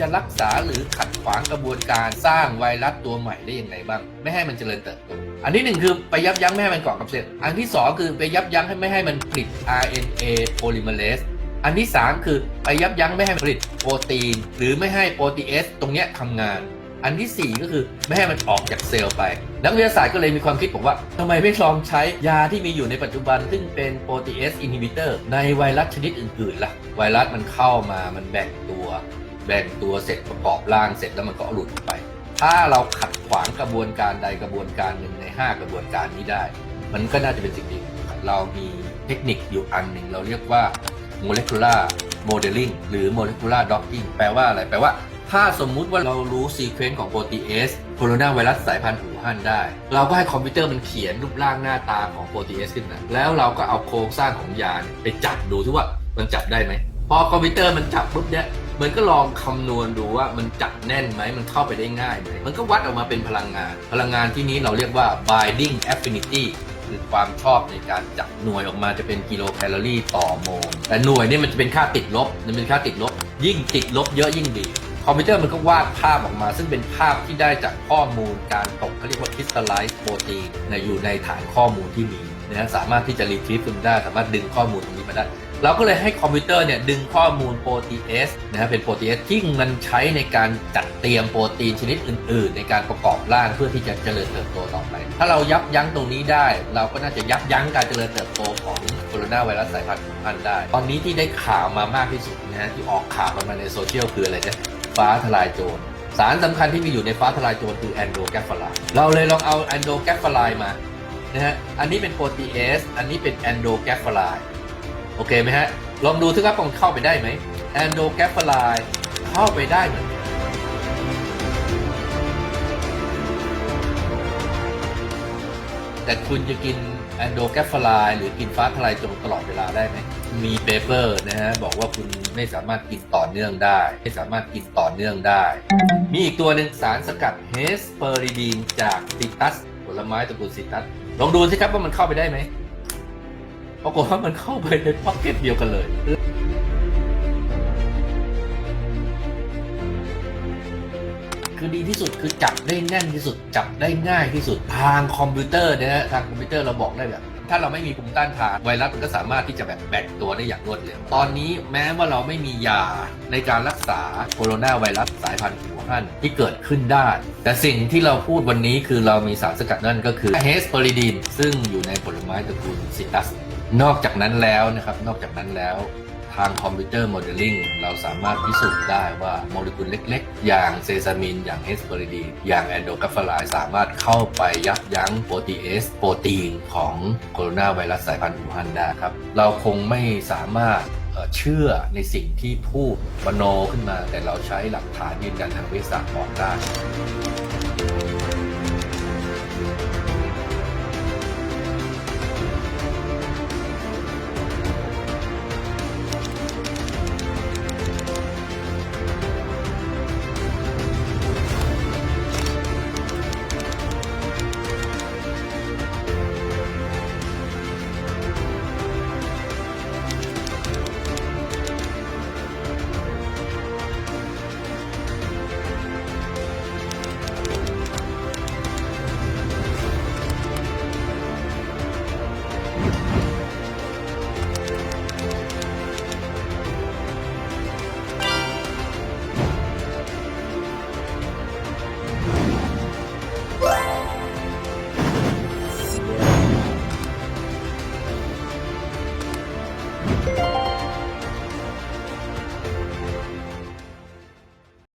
จะรักษาหรือขัดขวางกระบวนการสร้างไวรัสตัวใหม่ได้อย่างไรบ้าง ไม่ให้มันเจริญเติบโตอันที่หนึ่งคือไปยับยั้งไม่ให้มันเกาะกับเซลล์อันที่สองคือไปยับยั้งให้ไม่ให้มันผลิต RNA polymerase อันที่ 3 คือไปยับยั้งไม่ให้ผลิตโปรตีน หรือไม่ให้โปรตีเอสตรงเนี้ยทำงาน อันที่ 4 ก็คือไม่ให้มันออกจากเซลล์ไป นักวิทยาศาสตร์ก็เลยมีความคิดบอกว่าทำไมไม่ลองใช้ยาที่มีอยู่ในปัจจุบัน ซึ่งเป็นโปรตีเอสอินฮิบิเตอร์ในไวรัสชนิดอื่นๆล่ะ ไวรัสมันเข้ามามันแบ่งตัว แบ่งตัวเสร็จประกอบร่างเสร็จแล้วมันก็หลุดไป ถ้าเราขัดขวางกระบวนการใดกระบวนการหนึ่งใน 5 กระบวนการนี้ได้ มันก็น่าจะเป็นสิ่งดีเรามีเทคนิคอยู่อันหนึ่งเราเรียกว่า molecular modeling หรือ molecular docking แปลว่าอะไร แปลว่า ถ้าสมมุติว่าเรารู้ซีเควนต์ของโปรตีเอสโคโรนาไวรัสสายพันธุ์หูฮั่นได้ เราก็ให้คอมพิวเตอร์มันเขียนรูปร่างหน้าตาของโปรตีเอสขึ้นมาแล้วเราก็เอาโครงสร้างของยานไปจับดูที่ว่ามันจับได้ไหมพอคอมพิวเตอร์มันจับปุ๊บเนี่ย มันก็ลองคำนวณดูว่ามันจับแน่นไหมมันเข้าไปได้ง่ายไหมมันก็วัดออกมาเป็นพลังงาน พลังงานที่นี้เราเรียกว่า binding affinity คือความชอบในการจับหน่วยออกมาจะเป็นกิโลแคลอรี่ต่อโมลแต่หน่วยนี่มันจะเป็นค่าติดลบมันเป็นค่าติดลบ ยิ่งติดลบเยอะยิ่งดีคอมพิวเตอร์มันก็วาดภาพออกมา ซึ่งเป็นภาพที่ได้จากข้อมูลการตกเขาเรียกว่า crystallize protein ในอยู่ในฐานข้อมูลที่มีนะสามารถที่จะ retrieve ตรงนี้ได้ สามารถดึงข้อมูลตรงนี้มาได้ เราก็เลยให้คอมพิวเตอร์เนี่ยดึงข้อมูลโปรตีเอสนะฮะเป็นโปรตีเอสที่มันใช้ในการจัดเตรียมโปรตีนชนิดอื่น ๆ ในการประกอบร่างเพื่อที่จะเจริญเติบโตต่อไป ถ้าเรายับยั้งตรงนี้ได้ เราก็น่าจะยับยั้งการเจริญเติบโตของโคโรนาไวรัสสายพันธุ์พันได้ ตอนนี้ที่ได้ข่าวมามากที่สุดนะฮะที่ออกข่าวกันมาในโซเชียลคืออะไรเนี่ยฟ้าทลายโจรสารสำคัญที่มีอยู่ในฟ้าทลายโจรคือแอนโดแกฟฟลายเราเลยลองเอาแอนโดแกฟฟลายมานะฮะอันนี้เป็นโปรตีเอสอันนี้เป็นแอนโดแกฟฟลาย โอเคไหมฮะ ลองดูสิครับมันเข้าไปได้ไหมแอนโดแกฟฟลายเข้าไปได้เหมือนแต่คุณจะกินแอนโดแกฟฟลายหรือกินฟ้าทลายโจรตลอดเวลาได้ไหม มีเปเปอร์นะฮะ บอกว่าคุณไม่สามารถกินต่อเนื่องได้ ไม่สามารถกินต่อเนื่องได้ มีอีกตัวหนึ่งสารสกัดเฮสเปอริดีนจากซิตัส ผลไม้ตระกูลซิตัส ลองดูสิครับว่ามันเข้าไปได้ไหม ปรากฏว่ามันเข้าไปในพ็อกเก็ตเดียวกันเลย คือดีที่สุดคือจับได้แน่นที่สุด จับได้ง่ายที่สุด ทางคอมพิวเตอร์เนี่ยนะทางคอมพิวเตอร์เราบอกได้แบบถ้าเราไม่มีภูมิต้านทานไวรัสมันก็สามารถที่จะแบบแบ่งตัวได้อย่างรวดเร็ว ตอนนี้แม้ว่าเราไม่มียาในการรักษาโคโรนาไวรัสสายพันธุ์หูฮั่นที่เกิดขึ้นได้ แต่สิ่งที่เราพูดวันนี้คือเรามีสารสกัดนั่นก็คือเฮสเปอริดีนซึ่งอยู่ในผลไม้ตระกูลซิตัส นอกจากนั้นแล้วนะครับ นอกจากนั้นแล้วทางคอมพิวเตอร์โมเดลลิ่งเราสามารถพิสูจน์ได้ว่าโมเลกุลเล็กๆ อย่างเซซามิน อย่างเฮสเปอริดีนอย่างแอนโดกัฟลายสามารถเข้าไปยับยั้งโปรตีเอสโปรตีนของโคโรนาไวรัสสายพันธุ์อู่ฮันได้ครับ เราคงไม่สามารถเอ่อเชื่อในสิ่งที่พูดมโนขึ้นมา แต่เราใช้หลักฐานยืนยันทางวิทยาศาสตร์บอกได้